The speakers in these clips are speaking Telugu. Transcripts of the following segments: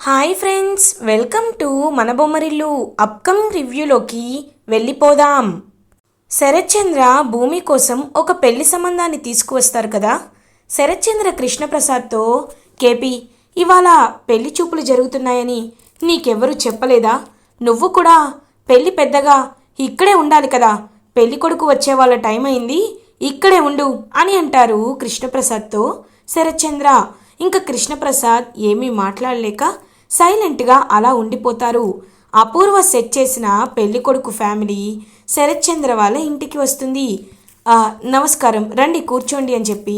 హాయ్ ఫ్రెండ్స్ వెల్కమ్ టు మన బొమ్మరిల్లు అప్కమింగ్ రివ్యూలోకి వెళ్ళిపోదాం. శరత్చంద్ర భూమి కోసం ఒక పెళ్ళి సంబంధాన్ని తీసుకువస్తారు కదా? శరత్చంద్ర కృష్ణప్రసాద్తో కేపీ ఇవాళ పెళ్ళి చూపులు జరుగుతున్నాయని నీకెవ్వరూ చెప్పలేదా? నువ్వు కూడా పెళ్ళి పెద్దగా ఇక్కడే ఉండాలి కదా? పెళ్ళి కొడుకు వచ్చే వాళ్ళ టైం అయింది ఇక్కడే ఉండు అని అంటారు కృష్ణప్రసాద్తో. శరత్చంద్ర ఇంకా కృష్ణప్రసాద్ ఏమీ మాట్లాడలేక సైలెంట్గా అలా ఉండిపోతారు. అపూర్వ సెట్ చేసిన పెళ్ళి కొడుకు ఫ్యామిలీ శరత్చంద్ర వాళ్ళ ఇంటికి వస్తుంది. నమస్కారం రండి కూర్చోండి అని చెప్పి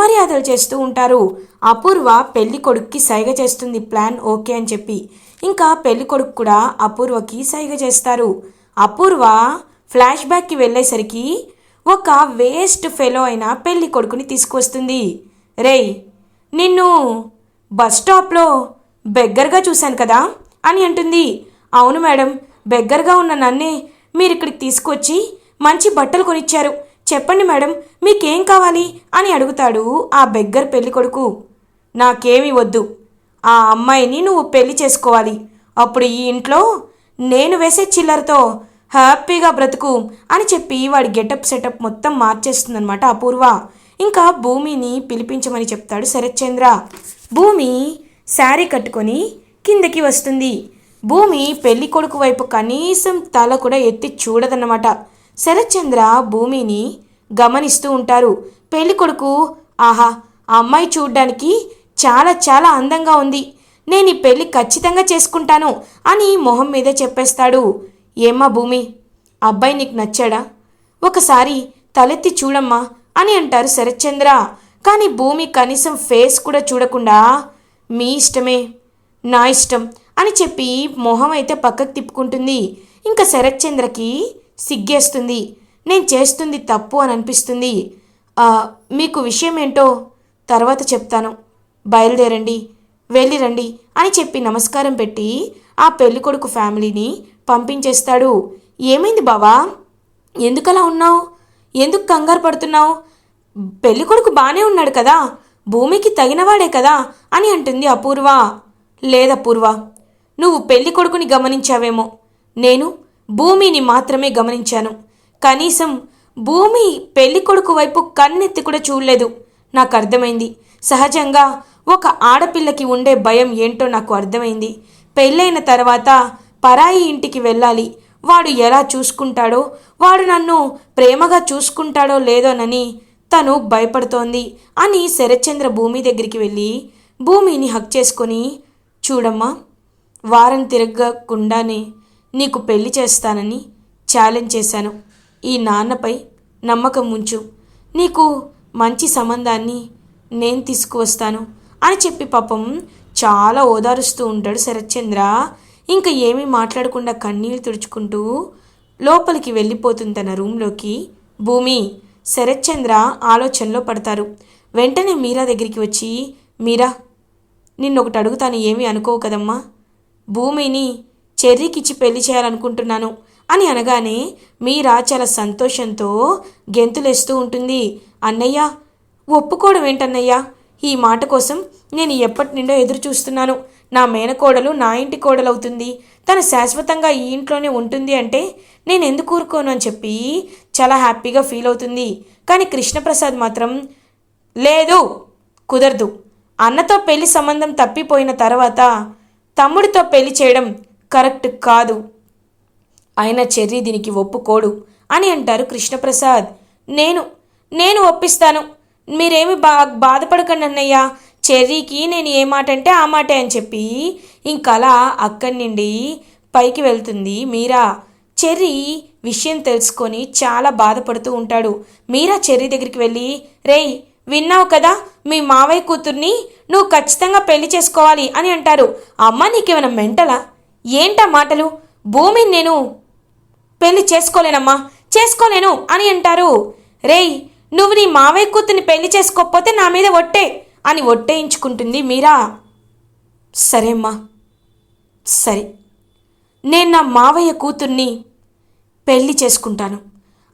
మర్యాదలు చేస్తూ ఉంటారు. అపూర్వ పెళ్ళి కొడుక్కి సైగ చేస్తుంది. ప్లాన్ ఓకే అని చెప్పి ఇంకా పెళ్ళి కొడుకు కూడా అపూర్వకి సైగ చేస్తారు. అపూర్వ ఫ్లాష్ బ్యాక్కి వెళ్ళేసరికి ఒక వేస్ట్ ఫెలో అయిన పెళ్ళి కొడుకుని తీసుకొస్తుంది రేయ్ నిన్ను బస్ స్టాప్లో బెగ్గరగా చూశాను కదా అని అంటుంది. అవును మేడం బెగ్గరగా ఉన్న నన్నే మీరు ఇక్కడికి తీసుకొచ్చి మంచి బట్టలు కొనిచ్చారు. చెప్పండి మేడం మీకేం కావాలి అని అడుగుతాడు ఆ బెగ్గర్ పెళ్ళి కొడుకు. నాకేమీ వద్దు. ఆ అమ్మాయిని నువ్వు పెళ్ళి చేసుకోవాలి. అప్పుడు ఈ ఇంట్లో నేను వేసే చిల్లరతో హ్యాపీగా బ్రతుకు అని చెప్పి వాడి గెటప్ సెటప్ మొత్తం మార్చేస్తుందన్నమాట అపూర్వ. ఇంకా భూమిని పిలిపించమని చెప్తాడు శరత్చంద్ర. భూమి శారీ కట్టుకొని కిందకి వస్తుంది. భూమి పెళ్ళి కొడుకు వైపు కనీసం తల కూడా ఎత్తి చూడదన్నమాట. శరత్చంద్ర భూమిని గమనిస్తూ ఉంటారు. పెళ్ళి కొడుకు ఆహా ఆ అమ్మాయి చూడ్డానికి చాలా చాలా అందంగా ఉంది. నేను ఈ పెళ్ళి ఖచ్చితంగా చేసుకుంటాను అని మొహం మీదే చెప్పేస్తాడు. ఏమ్మా భూమి అబ్బాయి నీకు నచ్చాడా? ఒకసారి తలెత్తి చూడమ్మా అని అంటారు శరత్చంద్ర. కానీ భూమి కనీసం ఫేస్ కూడా చూడకుండా మీ ఇష్టమే నా ఇష్టం అని చెప్పి మొహం అయితే పక్కకు తిప్పుకుంటుంది. ఇంకా శరత్చంద్రకి సిగ్గేస్తుంది. నేను చేస్తుంది తప్పు అని అనిపిస్తుంది. మీకు విషయం ఏంటో తర్వాత చెప్తాను. బయలుదేరండి వెళ్ళిరండి అని చెప్పి నమస్కారం పెట్టి ఆ పెళ్ళికొడుకు ఫ్యామిలీని పంపించేస్తాడు. ఏమైంది బావా? ఎందుకలా ఉన్నావు? ఎందుకు కంగారు పడుతున్నావు? పెళ్ళికొడుకు బాగానే ఉన్నాడు కదా. భూమికి తగినవాడే కదా అని అంటుంది అపూర్వ. లేదపూర్వ నువ్వు పెళ్ళి కొడుకుని గమనించావేమో. నేను భూమిని మాత్రమే గమనించాను. కనీసం భూమి పెళ్ళి కొడుకు వైపు కన్నెత్తి కూడా చూడలేదు. నాకు అర్థమైంది. సహజంగా ఒక ఆడపిల్లకి ఉండే భయం ఏంటో నాకు అర్థమైంది. పెళ్ళైన తర్వాత పరాయి ఇంటికి వెళ్ళాలి. వాడు ఎలా చూసుకుంటాడో వాడు నన్ను ప్రేమగా చూసుకుంటాడో లేదోనని తను భయపడుతోంది అని శరత్చంద్ర భూమి దగ్గరికి వెళ్ళి భూమిని హక్ చేసుకొని చూడమ్మా వారం తిరగకుండానే నీకు పెళ్ళి చేస్తానని ఛాలెంజ్ చేశాను. ఈ నాన్నపై నమ్మకం ఉంచు. నీకు మంచి సంబంధాన్ని నేను తీసుకువస్తాను అని చెప్పి పాపం చాలా ఓదారుస్తూ ఉంటాడు శరత్చంద్ర. ఇంకా ఏమీ మాట్లాడకుండా కన్నీళ్ళు తుడుచుకుంటూ లోపలికి వెళ్ళిపోతుంది తన రూమ్లోకి. భూమి శరత్చంద్ర ఆలోచనలో పడతారు. వెంటనే మీరా దగ్గరికి వచ్చి మీరా నిన్నొకటి అడుగుతాను ఏమీ అనుకోవు కదమ్మా. భూమిని చెర్రీకిచ్చి పెళ్ళి చేయాలనుకుంటున్నాను అని అనగానే మీరా చాలా సంతోషంతో గెంతులేస్తూ ఉంటుంది. అన్నయ్య ఒప్పుకోవడం ఏంటన్నయ్యా? ఈ మాట కోసం నేను ఎప్పటి నుండో ఎదురు చూస్తున్నాను నా మేనకోడలు నా ఇంటి కోడలవుతుంది. తను శాశ్వతంగా ఈ ఇంట్లోనే ఉంటుంది అంటే నేను ఎందుకు ఊరుకోను అని చెప్పి చాలా హ్యాపీగా ఫీల్ అవుతుంది. కానీ కృష్ణప్రసాద్ మాత్రం లేదు కుదరదు. అన్నతో పెళ్ళి సంబంధం తప్పిపోయిన తర్వాత తమ్ముడితో పెళ్ళి చేయడం కరెక్ట్ కాదు. అయినా చెర్రీ దీనికి ఒప్పుకోడు అని అంటారు కృష్ణప్రసాద్. నేను నేను ఒప్పిస్తాను. మీరేమి బా బాధపడకండి అన్నయ్య. చెర్రీకి నేను ఏ మాట అంటే ఆ మాటే అని చెప్పి ఇంకలా అక్కడి నుండి పైకి వెళ్తుంది మీరా. చెర్రీ విషయం తెలుసుకొని చాలా బాధపడుతూ ఉంటాడు. మీరా చెర్రీ దగ్గరికి వెళ్ళి రేయ్ విన్నావు కదా మీ మావయ్య కూతుర్ని నువ్వు ఖచ్చితంగా పెళ్ళి చేసుకోవాలి అని అంటారు. అమ్మ నీకేమైనా మెంటలా? ఏంటా మాటలు? భూమిని నేను పెళ్ళి చేసుకోలేనమ్మా చేసుకోలేను అని అంటారు. రేయ్ నువ్వు నీ మావయ్య కూతుర్ని పెళ్ళి చేసుకోకపోతే నా మీద ఒట్టే. అని ఒట్టేయించుకుంటుంది మీరా? సరేమ్మా సరే. నేను నా మావయ్య కూతుర్ని పెళ్ళి చేసుకుంటాను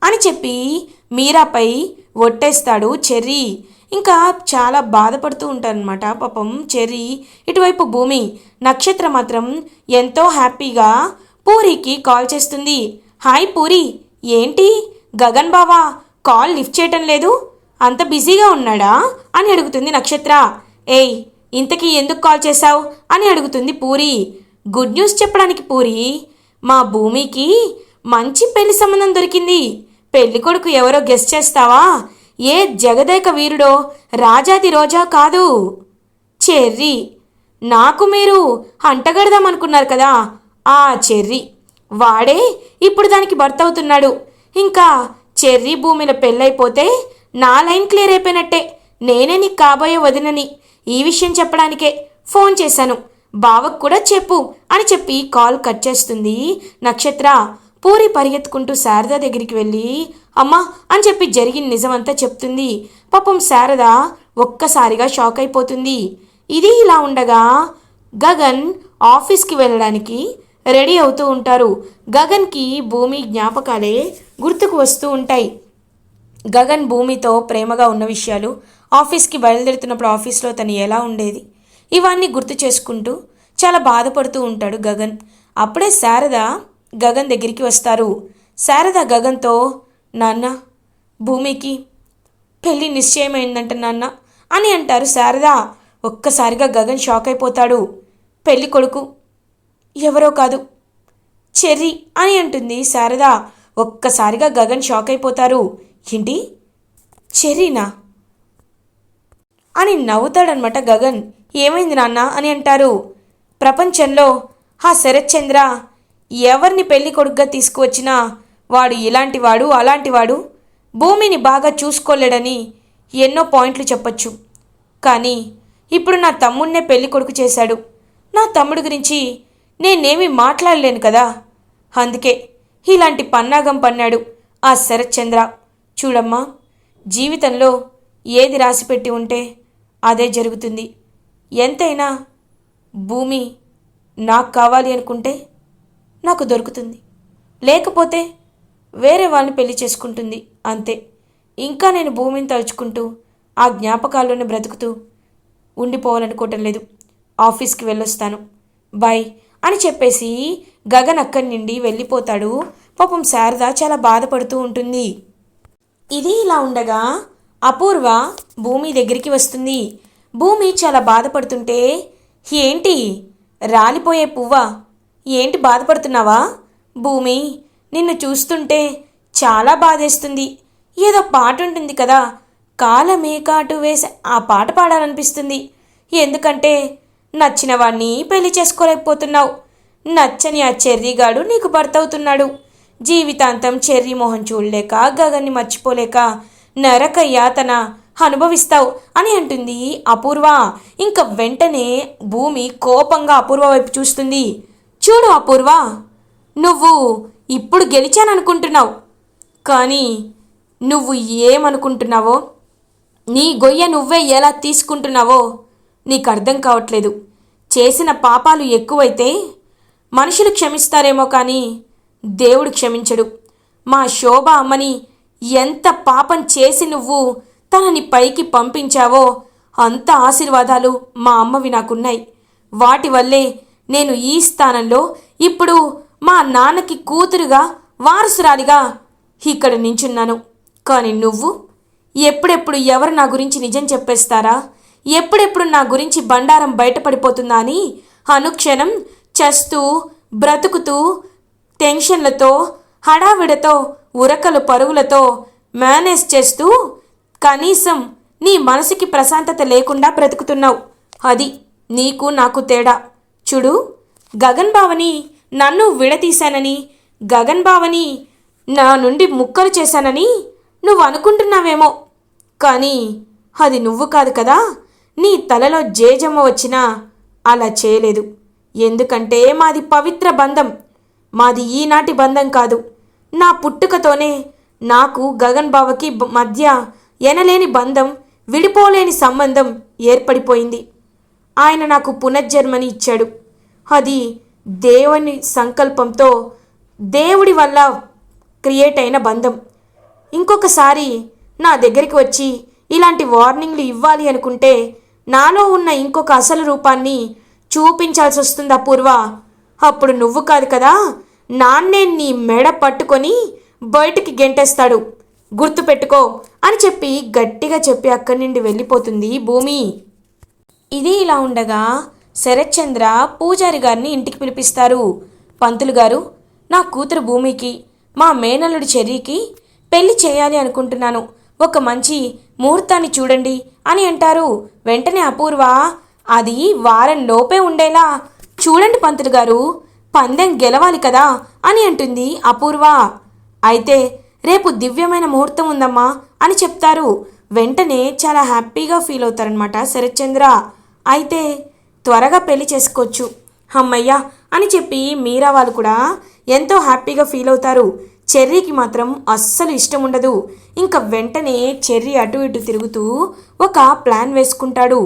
అని చెప్పి మీరాపై ఒట్టేస్తాడు చెర్రీ. ఇంకా చాలా బాధపడుతూ ఉంటారనమాట పాపం చెర్రీ. ఇటువైపు భూమి నక్షత్ర మాత్రం ఎంతో హ్యాపీగా పూరికి కాల్ చేస్తుంది. హాయ్ పూరి ఏంటి? గగన్ బావా కాల్ లిఫ్ట్ చేయటం లేదు? అంత బిజీగా ఉన్నాడా? అని అడుగుతుంది నక్షత్ర. ఏయ్ ఇంతకీ ఎందుకు కాల్ చేశావు? అని అడుగుతుంది పూరి. గుడ్ న్యూస్ చెప్పడానికి పూరి. మా భూమికి మంచి పెళ్ళి సంబంధం దొరికింది. పెళ్ళి కొడుకు ఎవరో గెస్ట్ చేస్తావా? ఏ జగదేక వీరుడో? రాజాది రోజా కాదు. చెర్రీ. నాకు మీరు అంటగడదాం అనుకున్నారు కదా? ఆ చెర్రీ. వాడే ఇప్పుడు దానికి భర్త అవుతున్నాడు. ఇంకా చెర్రీ భూమిలో పెళ్ళైపోతే నా లైన్ క్లియర్ అయిపోయినట్టే. నేనే నీకు కాబోయే వదినని. ఈ విషయం చెప్పడానికే ఫోన్ చేశాను. బావకు కూడా చెప్పు అని చెప్పి కాల్ కట్ చేస్తుంది నక్షత్ర. పూరి పరిగెత్తుకుంటూ శారద దగ్గరికి వెళ్ళి అమ్మా అని చెప్పి జరిగిన నిజమంతా చెప్తుంది. పాపం శారద ఒక్కసారిగా షాక్ అయిపోతుంది. ఇది ఇలా ఉండగా గగన్ ఆఫీస్కి వెళ్ళడానికి రెడీ అవుతూ ఉంటారు. గగన్కి భూమి జ్ఞాపకాలే గుర్తుకు వస్తూ ఉంటాయి. గగన్ భూమితో ప్రేమగా ఉన్న విషయాలు ఆఫీస్కి బయలుదేరుతున్నప్పుడు ఆఫీస్లో తను ఎలా ఉండేది? ఇవన్నీ గుర్తు చేసుకుంటూ చాలా బాధపడుతూ ఉంటాడు గగన్. అప్పుడే శారద గగన్ దగ్గరికి వస్తారు. శారద గగన్తో నాన్న భూమికి పెళ్ళి నిశ్చయమైందంట నాన్న అని అంటారు శారద. ఒక్కసారిగా గగన్ షాక్ అయిపోతాడు. పెళ్ళి కొడుకు ఎవరో కాదు చెర్రీ అని అంటుంది శారద. ఒక్కసారిగా గగన్ షాక్ అయిపోతారు. ఏంటి? చెర్రీనా? అని నవ్వుతాడనమాట గగన్. ఏమైంది నాన్న అని అంటారు. ప్రపంచంలో ఆ శరత్చంద్ర ఎవరిని పెళ్ళి కొడుకుగా తీసుకువచ్చినా వాడు ఇలాంటివాడు అలాంటివాడు భూమిని బాగా చూసుకోలేడని ఎన్నో పాయింట్లు చెప్పొచ్చు. కానీ ఇప్పుడు నా తమ్ముడినే పెళ్ళి కొడుకు చేశాడు. నా తమ్ముడు గురించి నేనేమీ మాట్లాడలేను కదా. అందుకే ఇలాంటి పన్నాగం పన్నాడు ఆ శరత్చంద్ర. చూడమ్మా జీవితంలో ఏది రాసిపెట్టి ఉంటే అదే జరుగుతుంది. ఎంతైనా భూమి నాకు కావాలి అనుకుంటే నాకు దొరుకుతుంది. లేకపోతే వేరే వాళ్ళని పెళ్ళి చేసుకుంటుంది అంతే. ఇంకా నేను భూమిని తలుచుకుంటూ ఆ జ్ఞాపకాల్లోనే బ్రతుకుతూ ఉండిపోవాలనుకోవటం లేదు. ఆఫీస్కి వెళ్ళొస్తాను. బాయ్ అని చెప్పేసి గగన్ అక్కడి నుండి వెళ్ళిపోతాడు. పాపం శారద చాలా బాధపడుతూ ఉంటుంది. ఇది ఇలా ఉండగా అపూర్వ భూమి దగ్గరికి వస్తుంది. భూమి చాలా బాధపడుతుంటే ఏంటి? రాలిపోయే పువ్వా? ఏంటి బాధపడుతున్నావా? భూమి నిన్ను చూస్తుంటే చాలా బాధేస్తుంది. ఏదో పాట ఉంటుంది కదా కాలమే కాటు వేసి ఆ పాట పాడాలనిపిస్తుంది. ఎందుకంటే నచ్చిన వాణ్ణి పెళ్ళి చేసుకోలేకపోతున్నావు. నచ్చని ఆ చెర్రీగాడు నీకు భర్త అవుతున్నాడు జీవితాంతం చెర్రీ మొహం చూడలేక గగన్ని మర్చిపోలేక నరకయ్య తన అనుభవిస్తావు అని అంటుంది అపూర్వ. ఇంక వెంటనే భూమి కోపంగా అపూర్వ వైపు చూస్తుంది. చూడు అపూర్వ నువ్వు ఇప్పుడు గెలిచాననుకుంటున్నావు. కానీ నువ్వు ఏమనుకుంటున్నావో నీ గొయ్య నువ్వే ఎలా తీసుకుంటున్నావో నీకు అర్థం కావట్లేదు. చేసిన పాపాలు ఎక్కువైతే మనుషులు క్షమిస్తారేమో కానీ దేవుడు క్షమించడు. మా శోభ అమ్మని ఎంత పాపం చేసి నువ్వు తనని పైకి పంపించావో అంత ఆశీర్వాదాలు మా అమ్మవి నాకున్నాయి. వాటి వల్లే నేను ఈ స్థానంలో ఇప్పుడు మా నాన్నకి కూతురుగా వారసురాలిగా ఇక్కడ నించున్నాను. కానీ నువ్వు ఎప్పుడెప్పుడు ఎవరు నా గురించి నిజం చెప్పేస్తారా? ఎప్పుడెప్పుడు నా గురించి బండారం బయటపడిపోతుందా అని అనుక్షణం చస్తూ బ్రతుకుతూ టెన్షన్లతో హడావిడతో ఉరకలు పరుగులతో మేనేజ్ చేస్తూ కనీసం నీ మనసుకి ప్రశాంతత లేకుండా బ్రతుకుతున్నావు. అది నీకు నాకు తేడా. చూడు గగన్ బావని నన్ను విడతీశానని గగన్ బావని నా నుండి ముక్కలు చేశానని నువ్వు అనుకుంటున్నావేమో. కానీ అది నువ్వు కాదు కదా. నీ తలలో జేజమ్మ వచ్చినా అలా చేయలేదు. ఎందుకంటే మాది పవిత్ర బంధం. మాది ఈనాటి బంధం కాదు. నా పుట్టుకతోనే నాకు గగన్ బావకి మధ్య ఎనలేని బంధం విడిపోలేని సంబంధం ఏర్పడిపోయింది. ఆయన నాకు పునర్జన్మని ఇచ్చాడు. అది దేవుని సంకల్పంతో దేవుడి వల్ల క్రియేట్ అయిన బంధం. ఇంకొకసారి నా దగ్గరికి వచ్చి ఇలాంటి వార్నింగ్లు ఇవ్వాలి అనుకుంటే నాలో ఉన్న ఇంకొక అసలు రూపాన్ని చూపించాల్సి వస్తుంది అపూర్వ. అప్పుడు నువ్వు కాదు కదా నాన్నే నీ మెడ పట్టుకొని బయటికి గెంటేస్తాడు. గుర్తుపెట్టుకో అని చెప్పి గట్టిగా చెప్పి అక్కడి నుండి వెళ్ళిపోతుంది భూమి. ఇది ఇలా ఉండగా శరత్చంద్ర పూజారి గారిని ఇంటికి పిలిపిస్తారు. పంతులు గారు నా కూతురు భూమికి మా మేనల్లుడి చెర్రీకి పెళ్ళి చేయాలి అనుకుంటున్నాను. ఒక మంచి ముహూర్తాన్ని చూడండి అని అంటారు. వెంటనే అపూర్వ అది వారం లోపే ఉండేలా చూడండి పంతులు గారు పందెం గెలవాలి కదా అని అంటుంది అపూర్వ. అయితే రేపు దివ్యమైన ముహూర్తం ఉందమ్మా అని చెప్తారు. వెంటనే చాలా హ్యాపీగా ఫీల్ అవుతారనమాట శరత్చంద్ర. అయితే త్వరగా పెళ్ళి చేసుకోవచ్చు. అమ్మయ్యా అని చెప్పి మీరా వాళ్ళు కూడా ఎంతో హ్యాపీగా ఫీల్ అవుతారు. చెర్రీకి మాత్రం అస్సలు ఇష్టం ఉండదు. ఇంకా వెంటనే చెర్రీ అటు ఇటు తిరుగుతూ ఒక ప్లాన్ వేసుకుంటాడు.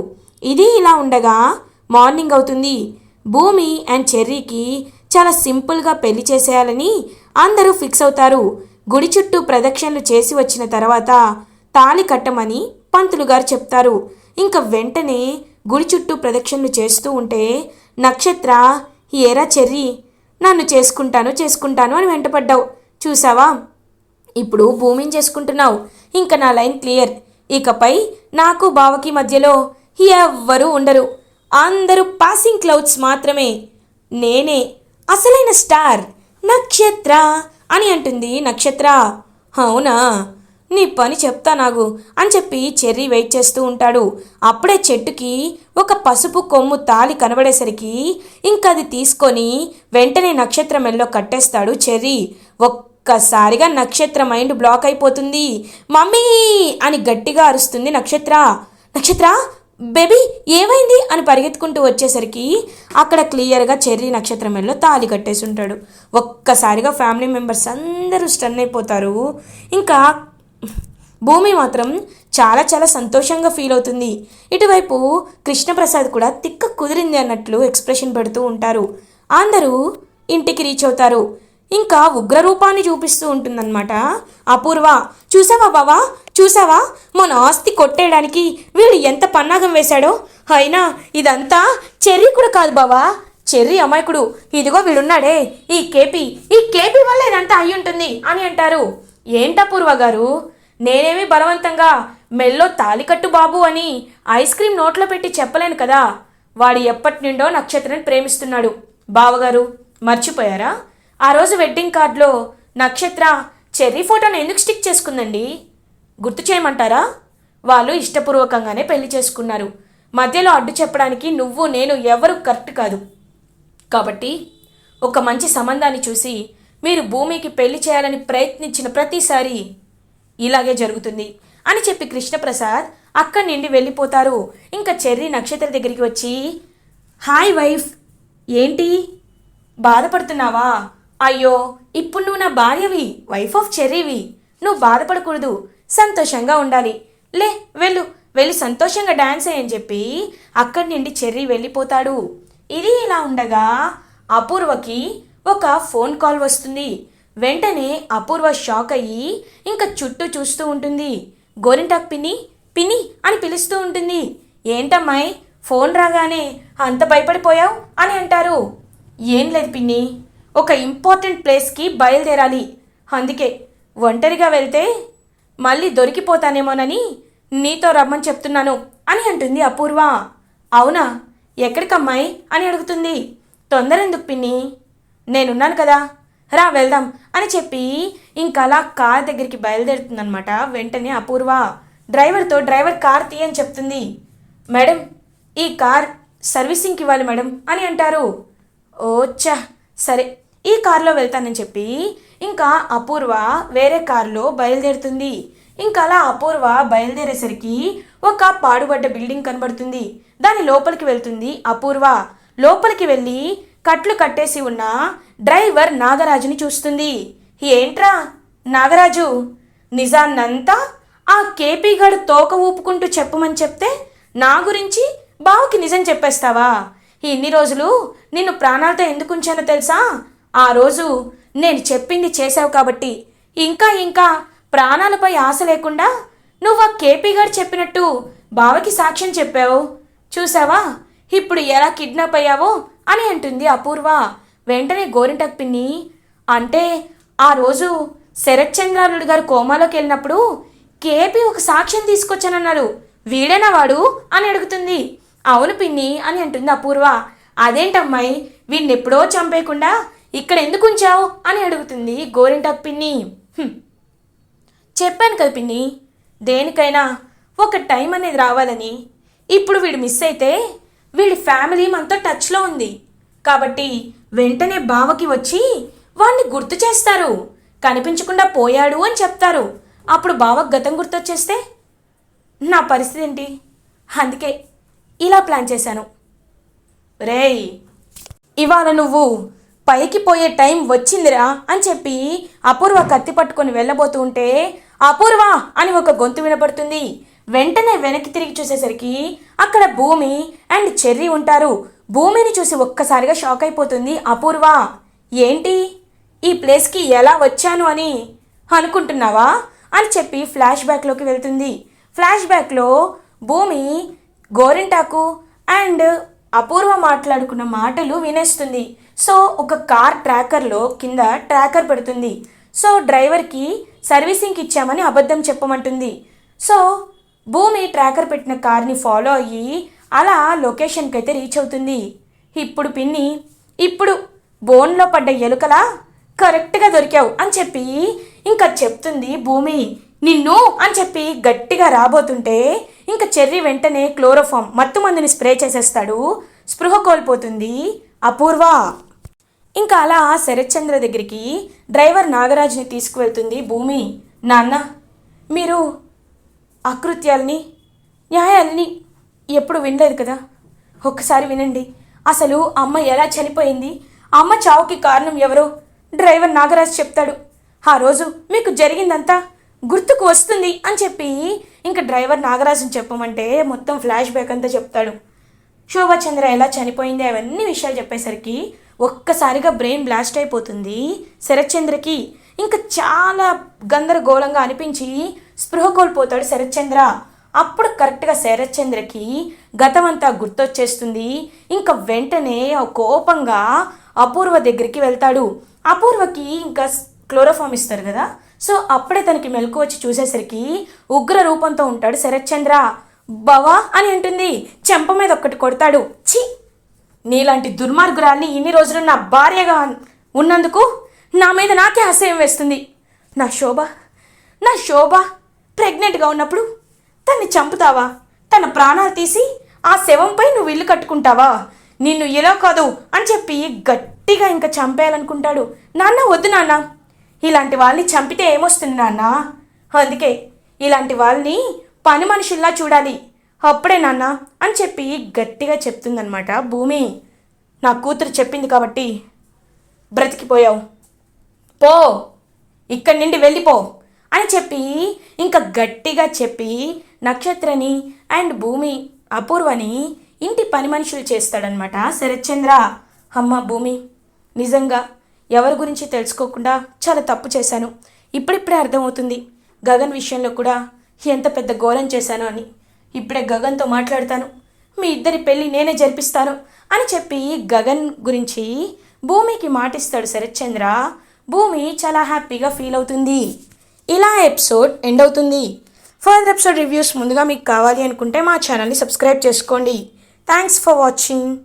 ఇది ఇలా ఉండగా మార్నింగ్ అవుతుంది. భూమి అండ్ చెర్రీకి చాలా సింపుల్గా పెళ్ళి చేసేయాలని అందరూ ఫిక్స్ అవుతారు. గుడి చుట్టూ ప్రదక్షిణలు చేసి వచ్చిన తర్వాత తాళి కట్టమని పంతులు గారు చెప్తారు. ఇంకా వెంటనే గుడి చుట్టూ ప్రదక్షిణలు చేస్తూ ఉంటే నక్షత్ర ఏరా చెర్రీ నన్ను చేసుకుంటాను చేసుకుంటాను అని వెంటపడ్డావు. చూసావా? ఇప్పుడు భూమిని చేసుకుంటున్నావు. ఇంకా నా లైన్ క్లియర్. ఇకపై నాకు బావకి మధ్యలో ఎవ్వరూ ఉండరు. అందరూ పాసింగ్ క్లౌడ్స్ మాత్రమే. నేనే అసలైన స్టార్ నక్షత్ర అని అంటుంది నక్షత్ర. అవునా? నీ పని చెప్తా నాగు అని చెప్పి చెర్రీ వెయిట్ చేస్తూ ఉంటాడు. అప్పుడే చెట్టుకి ఒక పసుపు కొమ్ము తాలి కనబడేసరికి ఇంకది తీసుకొని వెంటనే నక్షత్ర మెల్లో కట్టేస్తాడు చెర్రీ. ఒక్కసారిగా నక్షత్ర మైండ్ బ్లాక్ అయిపోతుంది. మమ్మీ అని గట్టిగా అరుస్తుంది నక్షత్ర. నక్షత్ర బేబీ ఏమైంది అని పరిగెత్తుకుంటూ వచ్చేసరికి అక్కడ క్లియర్గా చెర్రీ నక్షత్రం తాళి తాలి కట్టేసి ఉంటాడు ఒక్కసారిగా ఫ్యామిలీ మెంబర్స్ అందరూ స్టన్ అయిపోతారు. ఇంకా భూమి మాత్రం చాలా చాలా సంతోషంగా ఫీల్ అవుతుంది. ఇటువైపు కృష్ణప్రసాద్ కూడా తిక్క కుదిరింది అన్నట్లు ఎక్స్ప్రెషన్ పెడుతూ ఉంటారు. అందరూ ఇంటికి రీచ్ అవుతారు. ఇంకా ఉగ్రరూపాన్ని చూపిస్తూ ఉంటుందన్నమాట. అపూర్వ చూసావా బావా? చూసావా? మన ఆస్తి కొట్టేయడానికి వీడు ఎంత పన్నాగం వేశాడో? అయినా ఇదంతా చెర్రీ కూడా కాదు బావా. చెర్రీ అమాయకుడు. ఇదిగో వీడున్నాడే. ఈ కేపీ ఈ కేపీ వల్ల ఇదంతా అయి ఉంటుంది అని అంటారు. ఏంటపూర్వ గారు? నేనేమి బలవంతంగా మెల్లో తాలికట్టు బాబు అని ఐస్ క్రీమ్ నోట్లో పెట్టి చెప్పలేను కదా. వాడు ఎప్పటి నుండో నక్షత్రాన్ని ప్రేమిస్తున్నాడు. బావగారు మర్చిపోయారా? ఆ రోజు వెడ్డింగ్ కార్డులో నక్షత్ర చెర్రీ ఫోటోను ఎందుకు స్టిక్ చేసుకుందండి? గుర్తు చేయమంటారా? వాళ్ళు ఇష్టపూర్వకంగానే పెళ్ళి చేసుకున్నారు. మధ్యలో అడ్డు చెప్పడానికి నువ్వు నేను ఎవరు కరెక్ట్ కాదు. కాబట్టి ఒక మంచి సంబంధాన్ని చూసి మీరు భూమికి పెళ్ళి చేయాలని ప్రయత్నించిన ప్రతిసారి ఇలాగే జరుగుతుంది అని చెప్పి కృష్ణప్రసాద్ అక్కడి నుండి వెళ్ళిపోతారు. ఇంకా చెర్రీ నక్షత్ర దగ్గరికి వచ్చి హాయ్ వైఫ్ ఏంటి? బాధపడుతున్నావా? అయ్యో ఇప్పుడు నువ్వు నా భార్యవి వైఫ్ ఆఫ్ చెర్రీవి. నువ్వు బాధపడకూడదు సంతోషంగా ఉండాలి. లే వెళ్ళు వెళ్ళి సంతోషంగా డాన్స్ అయ్యని చెప్పి అక్కడి నుండి చెర్రీ వెళ్ళిపోతాడు. ఇది ఇలా ఉండగా అపూర్వకి ఒక ఫోన్ కాల్ వస్తుంది. వెంటనే అపూర్వ షాక్ అయ్యి ఇంకా చుట్టూ చూస్తూ ఉంటుంది. గోరింటాక్ పిన్ని పిన్ని అని పిలుస్తూ ఉంటుంది. ఏంటమ్మాయి ఫోన్ రాగానే అంత భయపడిపోయావు అని అంటారు. ఏం లేదు పిన్ని. ఒక ఇంపార్టెంట్ ప్లేస్కి బయలుదేరాలి. అందుకే ఒంటరిగా వెళ్తే మళ్ళీ దొరికిపోతానేమోనని నీతో రమ్మని చెప్తున్నాను అని అంటుంది అపూర్వ. అవునా? ఎక్కడికమ్మాయి? అని అడుగుతుంది. తొందర ఎందుకు పిన్ని? నేనున్నాను కదా. రా వెళ్దాం అని చెప్పి ఇంకలా అలా కార్ దగ్గరికి బయలుదేరుతుందనమాట వెంటనే అపూర్వ. డ్రైవర్తో డ్రైవర్ కార్ తీయని చెప్తుంది. మేడం ఈ కార్ సర్వీసింగ్కి ఇవ్వాలి మేడం అని అంటారు. ఓచ్చా సరే ఈ కారులో వెళ్తానని చెప్పి ఇంకా అపూర్వ వేరే కారులో బయలుదేరుతుంది. ఇంకా అలా అపూర్వ బయలుదేరేసరికి ఒక పాడుబడ్డ బిల్డింగ్ కనబడుతుంది. దాని లోపలికి వెళ్తుంది అపూర్వ. లోపలికి వెళ్ళి కట్లు కట్టేసి ఉన్న డ్రైవర్ నాగరాజుని చూస్తుంది. ఏంట్రా నాగరాజు నిజాన్నంతా ఆ కేపీగాడు తోక ఊపుకుంటూ చెప్పమని చెప్తే నా గురించి బావకి నిజం చెప్పేస్తావా? ఇన్ని రోజులు నిన్ను ప్రాణాలతో ఎందుకు ఉంచానో తెలుసా? ఆ రోజు నేను చెప్పింది చేశావు కాబట్టి ఇంకా ఇంకా ప్రాణాలపై ఆశ లేకుండా నువ్వు ఆ కేపీ గారు చెప్పినట్టు బావకి సాక్ష్యం చెప్పావు. చూసావా? ఇప్పుడు ఎలా కిడ్నాప్ అయ్యావో అని అంటుంది అపూర్వ. వెంటనే గోరింటకు పిన్ని అంటే ఆ రోజు శరత్చంద్రారుడు గారు కోమాలోకి వెళ్ళినప్పుడు కేపీ ఒక సాక్ష్యం తీసుకొచ్చానన్నాడు. వీడేనా వాడు? అని అడుగుతుంది. అవును పిన్ని అని అంటుంది అపూర్వ. అదేంటమ్మాయి? వీడిని ఎప్పుడో చంపేయకుండా ఇక్కడ ఎందుకు ఉంచావు? అని అడుగుతుంది గోరింటాకు పిన్ని. చెప్పాను కదా పిన్ని దేనికైనా ఒక టైం అనేది రావాలని. ఇప్పుడు వీడు మిస్ అయితే వీడి ఫ్యామిలీ మనతో టచ్లో ఉంది. కాబట్టి వెంటనే బావకి వచ్చి వాణ్ణి గుర్తు చేస్తారు. కనిపించకుండా పోయాడు అని చెప్తారు. అప్పుడు బావకు గతం గుర్తొచ్చేస్తే నా పరిస్థితి ఏంటి? అందుకే ఇలా ప్లాన్ చేశాను. రేయ్ ఇవాళ నువ్వు పైకి పోయే టైం వచ్చిందిరా అని చెప్పి అపూర్వ కత్తి పట్టుకొని వెళ్ళబోతూ ఉంటే అపూర్వ అని ఒక గొంతు వినపడుతుంది. వెంటనే వెనక్కి తిరిగి చూసేసరికి అక్కడ భూమి అండ్ చెర్రీ ఉంటారు. భూమిని చూసి ఒక్కసారిగా షాక్ అయిపోతుంది అపూర్వ. ఏంటి? ఈ ప్లేస్కి ఎలా వచ్చాను అని అనుకుంటున్నావా? అని చెప్పి ఫ్లాష్ బ్యాక్లోకి వెళ్తుంది. ఫ్లాష్ బ్యాక్లో భూమి గోరింటాకు అండ్ అపూర్వ మాట్లాడుకున్న మాటలు వినేస్తుంది. సో ఒక కార్ ట్రాకర్లో కింద ట్రాకర్ పెడుతుంది. సో డ్రైవర్కి సర్వీసింగ్కి ఇచ్చామని అబద్ధం చెప్పమంటుంది. సో భూమి ట్రాకర్ పెట్టిన కార్ని ఫాలో అయ్యి అలా లొకేషన్కి అయితే రీచ్ అవుతుంది. ఇప్పుడు పిన్ని ఇప్పుడు బోన్లో పడ్డ ఎలుకలా కరెక్ట్గా దొరికావు అని చెప్పి ఇంకా చెప్తుంది భూమి. నిన్ను అని చెప్పి గట్టిగా రాబోతుంటే ఇంకా చెర్రీ వెంటనే క్లోరోఫామ్ మత్తు మందుని స్ప్రే చేసేస్తాడు. స్పృహ కోల్పోతుంది అపూర్వ. ఇంకా అలా శరత్చంద్ర దగ్గరికి డ్రైవర్ నాగరాజుని తీసుకువెళ్తుంది. భూమి నాన్న మీరు అకృత్యాలని న్యాయాలని ఎప్పుడు వినలేదు కదా? ఒక్కసారి వినండి. అసలు అమ్మ ఎలా చనిపోయింది? అమ్మ చావుకి కారణం ఎవరో డ్రైవర్ నాగరాజ్ చెప్తాడు. ఆ రోజు మీకు జరిగిందంతా గుర్తుకు వస్తుంది అని చెప్పి ఇంకా డ్రైవర్ నాగరాజుని చెప్పమంటే మొత్తం ఫ్లాష్ బ్యాక్ అంతా చెప్తాడు. శోభాచంద్ర ఎలా చనిపోయింది అవన్నీ విషయాలు చెప్పేసరికి ఒక్కసారిగా బ్రెయిన్ బ్లాస్ట్ అయిపోతుంది. శరత్చంద్రకి ఇంకా చాలా గందరగోళంగా అనిపించి స్పృహ కోల్పోతాడు శరత్చంద్ర. అప్పుడు కరెక్ట్గా శరత్చంద్రకి గతమంతా గుర్తొచ్చేస్తుంది. ఇంకా వెంటనే కోపంగా అపూర్వ దగ్గరికి వెళ్తాడు. అపూర్వకి ఇంకా క్లోరోఫామ్ ఇస్తారు కదా. సో అప్పుడే తనకి మెలకు వచ్చి చూసేసరికి ఉగ్ర రూపంతో ఉంటాడు శరత్చంద్ర. బావా అని అంటుంది. చెంప మీద ఒక్కటి కొడతాడు. ఛీ! నీలాంటి దుర్మార్గురాల్ని ఇన్ని రోజులు నా భార్యగా ఉన్నందుకు నా మీద నాకే అసహ్యం వేస్తుంది. నా శోభ నా శోభ ప్రెగ్నెంట్గా ఉన్నప్పుడు తన్ని చంపుతావా? తన ప్రాణాలు తీసి ఆ శవంపై నువ్వు ఇల్లు కట్టుకుంటావా? నిన్ను ఇలా కాదు అని చెప్పి గట్టిగా ఇంకా చంపేయాలనుకుంటాడు. నాన్న వద్దు నాన్న. ఇలాంటి వాళ్ళని చంపితే ఏమొస్తుంది నాన్న? అందుకే ఇలాంటి వాళ్ళని పని మనుషుల్లా చూడాలి. అప్పుడే నాన్న అని చెప్పి గట్టిగా చెప్తుందనమాట భూమి నా కూతురు చెప్పింది కాబట్టి బ్రతికిపోయావు. పో ఇక్కడి నుండి వెళ్ళిపో అని చెప్పి ఇంకా గట్టిగా చెప్పి నక్షత్రని అండ్ భూమి అపూర్వని ఇంటి పని మనుషులు చేస్తాడనమాట శరత్చంద్ర అమ్మ భూమి నిజంగా ఎవరి గురించి తెలుసుకోకుండా చాలా తప్పు చేశాను. ఇప్పుడిప్పుడే అర్థమవుతుంది. గగన్ విషయంలో కూడా ఎంత పెద్ద ఘోరం చేశాను అని. ఇప్పుడే గగన్తో మాట్లాడతాను. మీ ఇద్దరి పెళ్ళి నేనే జరిపిస్తాను అని చెప్పి గగన్ గురించి భూమికి మాటిస్తాడు శరత్చంద్ర. భూమి చాలా హ్యాపీగా ఫీల్ అవుతుంది. ఇలా ఎపిసోడ్ ఎండ్ అవుతుంది. ఫర్దర్ ఎపిసోడ్ రివ్యూస్ ముందుగా మీకు కావాలి అనుకుంటే మా ఛానల్ని సబ్స్క్రైబ్ చేసుకోండి. Thanks for watching.